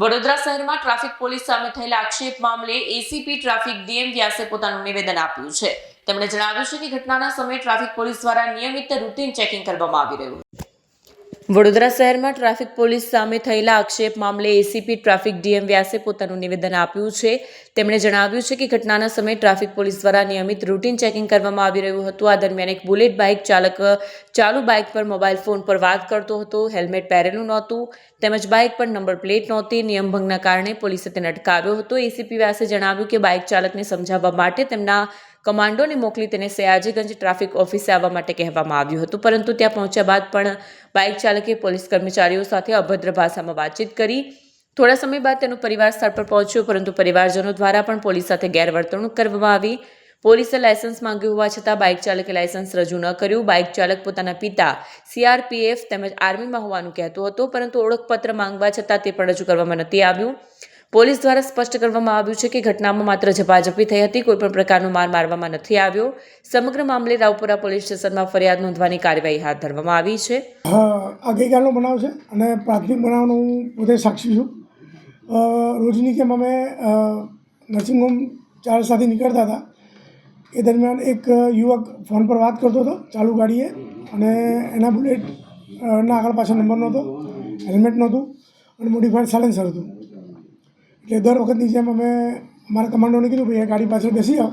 વડોદરા શહેરમાં traffic police સામે થયેલા આક્ષેપ મામલે એસીપી ટ્રાફિક ડીએમ વ્યાસે પોતાનું નિવેદન આપ્યું છે. તેમણે જણાવ્યું છે કે ઘટનાના સમયે ટ્રાફિક પોલીસ દ્વારા નિયમિત રૂટીન ચેકિંગ કરવામાં આવી રહ્યું વડોદરા શહેરમાં ટ્રાફિક પોલીસ સામે થયેલા આક્ષેપ મામલે એસીપી ટ્રાફિક ડીએમ વ્યાસે પોતાનું નિવેદન આપ્યું છે. તેમણે જણાવ્યું છે કે ઘટનાના સમયે ટ્રાફિક પોલીસ દ્વારા નિયમિત રૂટીન ચેકિંગ કરવામાં આવી રહ્યું હતું. આ દરમિયાન એક બુલેટ બાઇક ચાલક ચાલુ બાઇક પર મોબાઈલ ફોન પર વાત કરતો હતો. હેલ્મેટ પહેરેલું નહોતું તેમજ બાઇક પર નંબર પ્લેટ નહોતી. નિયમભંગના કારણે પોલીસે તેને અટકાવ્યો હતો. એસીપી વ્યાસે જણાવ્યું કે બાઇક ચાલકને સમજાવવા માટે તેમના કમાન્ડોને મોકલી તેને સયાજીગંજ ટ્રાફિક ઓફિસે આવવા માટે કહેવામાં આવ્યું હતું. પરંતુ ત્યાં પહોંચ્યા બાદ પણ બાઇક ચાલકે પોલીસ કર્મચારીઓ સાથે અભદ્ર ભાષામાં વાતચીત કરી. થોડા સમય બાદ તેનો પરિવાર સ્થળ પર પહોંચ્યો, પરંતુ પરિવારજનો દ્વારા પણ પોલીસ સાથે ગેરવર્તણૂક કરવામાં આવી. પોલીસે લાયસન્સ માંગ્યું હોવા છતાં બાઇક ચાલકે લાયસન્સ રજૂ ન કર્યું. બાઇક ચાલક પોતાના પિતા, સીઆરપીએફ તેમજ આર્મીમાં હોવાનું કહેતો હતો, પરંતુ ઓળખપત્ર માંગવા છતાં તે પણ રજૂ કરવામાં નથી આવ્યું. પોલીસ દ્વારા સ્પષ્ટ કરવામાં આવ્યું છે કે ઘટનામાં માત્ર ઝપાઝપી થઈ હતી કોઈપણ પ્રકારનો માર મારવામાં નથી આવ્યો. સમગ્ર મામલે રાવપુરા પોલીસ સ્ટેશનમાં ફરિયાદ નોંધવાની કાર્યવાહી હાથ ધરવામાં આવી છે. આ ગઈકાલનો બનાવ છે અને પ્રાથમિક બનાવનો હું પોતે સાક્ષી છું. રોજની જેમ અમે નર્સિંગ હોમ ચાર સાથે નીકળતા હતા. એ દરમિયાન એક યુવક ફોન પર વાત કરતો હતો, ચાલુ ગાડીએ અને એના બુલેટ ના આગળ પાછળ નંબર નહોતો, હેલ્મેટ નહોતું અને મોડિફાઈડ સાયલેન્સર હતું. એટલે દર વખતની જેમ અમે અમારા કમાન્ડોને કીધું, ભાઈ ગાડી પાછળ બેસી આવો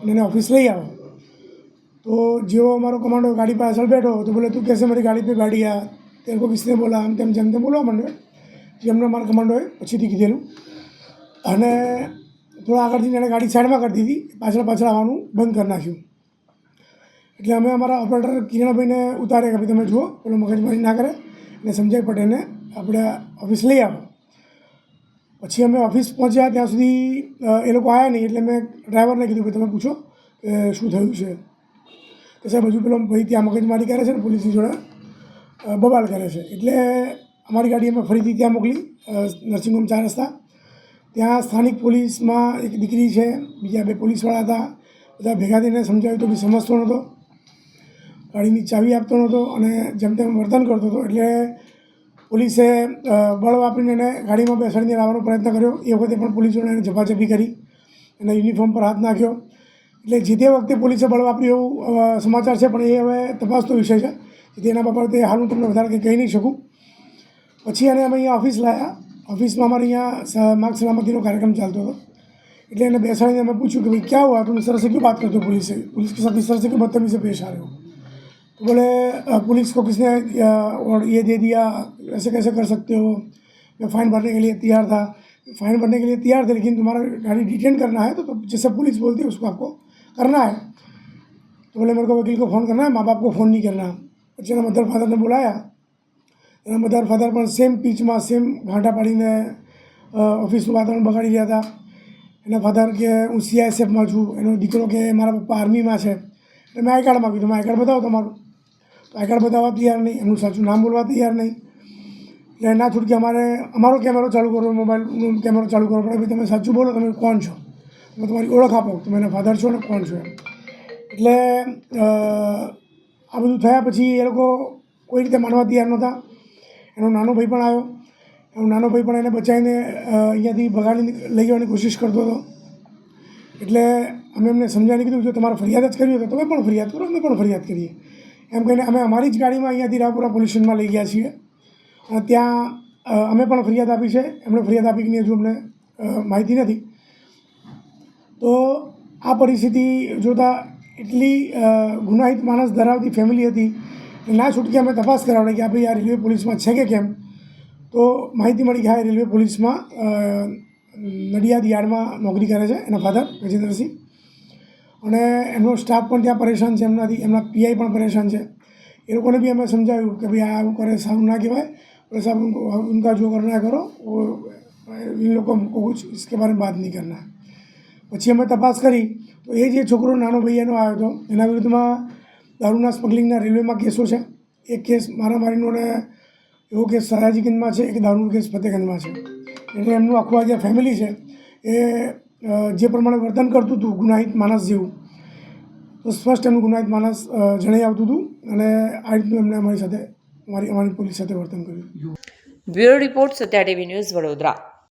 અને એને ઓફિસ લઈ આવો. તો જેવો અમારો કમાન્ડો ગાડી પાછળ બેઠો, તો બોલે, તું કહેશે મારી ગાડી પર ગાડી આ. તે લોકો વિશે બોલા, આમ તેમ જેમ તેમ બોલવા માંડ્યો. જે અમને અમારા કમાન્ડોએ પછીથી કીધેલું. અને થોડા આગળ આગળથી એણે ગાડી સાઈડમાં કરી દીધી, પાછળ પાછળ આવવાનું બંધ કરી નાખ્યું. એટલે અમે અમારા ઓપરેટર કિરણભાઈને ઉતારે કે ભાઈ તમે જુઓ, પેલો મગજમારી ના કરે અને સંજય પટેલને આપણે ઓફિસ લઈ આવો. પછી અમે ઓફિસ પહોંચ્યા ત્યાં સુધી એ લોકો આવ્યા નહીં એટલે મેં ડ્રાઈવરને કીધું કે તમે પૂછો કે શું થયું છે. તો સાહેબ, હજુ પેલો ભાઈ ત્યાં મગજમારી કરે છે ને પોલીસની જોડે બબાલ કરે છે. એટલે અમારી ગાડી અમે ફરીથી ત્યાં મોકલી નર્સિંગ હોમ ચાર રસ્તા. ત્યાં સ્થાનિક પોલીસમાં એક દીકરી છે, બીજા બે પોલીસવાળા હતા. બધા ભેગા થઈને સમજાવ્યું તો બી સમજતો નહોતો. ગાડીની ચાવી આપતો નહોતો અને જેમ તેમ વર્તન કરતો હતો. એટલે પોલીસે બળ વાપરીને એને ગાડીમાં બેસાડીને લાવવાનો પ્રયત્ન કર્યો. એ વખતે પણ પોલીસોને એને ઝપાઝપી કરી એને યુનિફોર્મ પર હાથ નાખ્યો. એટલે જે તે વખતે પોલીસે બળ વાપર્યું એવું સમાચાર છે, પણ એ હવે તપાસતો વિષય છે. તેના બાબતે હાલ હું તમને વધારે કંઈ કહી નહીં શકું. પછી એને અમે અહીંયા ઓફિસ લાવ્યા ઓફિસમાં અમારે અહીંયા માર્ગ સલામતીનો કાર્યક્રમ ચાલતો હતો. એટલે એને બેસાડીને અમે પૂછ્યું કે ભાઈ, ક્યાં હુआ तुम सर से क्यों કરતો પોલીસે. પોલીસ पुलिस से पुलिस के साथ इस तो बोले "अ, पुलिस को किसने अ, और ये दे दिया ऐसे कैसे कर सकते हो मैं फ़ाइन भरने के लिए तैयार था फ़ाइन भरने के लिए तैयार थे लेकिन तुम्हारा गाड़ी डिटेन करना है तो, तो जैसे पुलिस बोलती है उसको आपको करना है तो बोले मेरे को वकील को फ़ोन करना है माँ बाप को फ़ोन नहीं करना પછી એના મધર ફાધરને બોલાયા એના મધર ફાધર પણ સેમ પીચમાં સેમ ઘાંટા પાડીને અ, ઓફિસનું વાતાવરણ બગાડી રહ્યા હતા એના ફાધર કે હું સીઆઈએસએફમાં છું એનો દીકરો કે મારા પપ્પા આર્મીમાં છે એટલે મેં આઈ કાર્ડ માગ્યું તમે આઈ કાર્ડ બતાવો તમારું કાર્ડ બતાવવા તૈયાર નહીં, એમનું સાચું નામ બોલવા તૈયાર નહીં. એટલે એના છૂટકે અમારે, અમારો કેમેરો ચાલુ કરો, મોબાઈલનો કેમેરો ચાલુ કરવો પડે ભાઈ તમે સાચું બોલો, તમે કોણ છો? તમે તમારી ઓળખ આપો, તમે એના ફાધર છો ને કોણ છો એમ. એટલે આ બધું થયા પછી એ લોકો કોઈ રીતે માનવા તૈયાર નહોતા. એનો નાનો ભાઈ પણ આવ્યો. એનો નાનો ભાઈ પણ એને બચાવીને અહીંયાથી ભગાડી લઈ જવાની કોશિશ કરતો હતો. એટલે અમે એમને સમજાવીને કીધું જો તમારે ફરિયાદ જ કરવી હોય તો તમે પણ ફરિયાદ કરો, અમે પણ ફરિયાદ કરીએ. એમ કહીને અમે અમારી જ ગાડીમાં અહીંયાથી રાપુરા પોલીસ સ્ટેશનમાં લઈ ગયા છીએ. ત્યાં અમે પણ ફરિયાદ આપી છે. એમણે ફરિયાદ આપી કે હજુ અમને માહિતી નથી. તો આ પરિસ્થિતિ જોતાં એટલી ગુનાહિત માણસ ધરાવતી ફેમિલી હતી ના છૂટકે અમે તપાસ કરાવડે કે ભાઈ આ રેલવે પોલીસમાં છે કે કેમ? તો માહિતી મળી કે હા, એ રેલવે પોલીસમાં નડિયાદ યાર્ડમાં નોકરી કરે છે એના ફાધર ગજેન્દ્રસિંહ. અને એમનો સ્ટાફ પણ ત્યાં પરેશાન છે, એમનાથી એમના પીઆઈ પણ પરેશાન છે. એ લોકોને બી અમે સમજાવ્યું કે ભાઈ આ કરે, સારું ના કહેવાય. और સાહેબ उनको જો जो करना है करो वो इन लोगों को कुछ इसके बारे में પછી અમે તપાસ કરી. તો એ જે છોકરો નાનો ભૈયાનો આવ્યો હતો, એના વિરુદ્ધમાં દારૂના સ્મગલિંગના રેલવેમાં કેસો છે. એક કેસ મારામારીનો અને એવો કેસ સયાજીગંજમાં છે, એક દારૂનો કેસ ફતેગંજમાં છે. એટલે એમનું આખું આ જે ફેમિલી છે, એ જે પ્રમાણે વર્તન કરતું હતું ગુનાહિત માણસ જેવું, તો સ્પષ્ટ એમનું ગુનાહિત માણસ જણાઈ આવતું હતું અને આ રીતનું એમણે અમારી સાથે, અમારી અમારી પોલીસ સાથે વર્તન કર્યું. Bureau report Satya TV news Vadodara.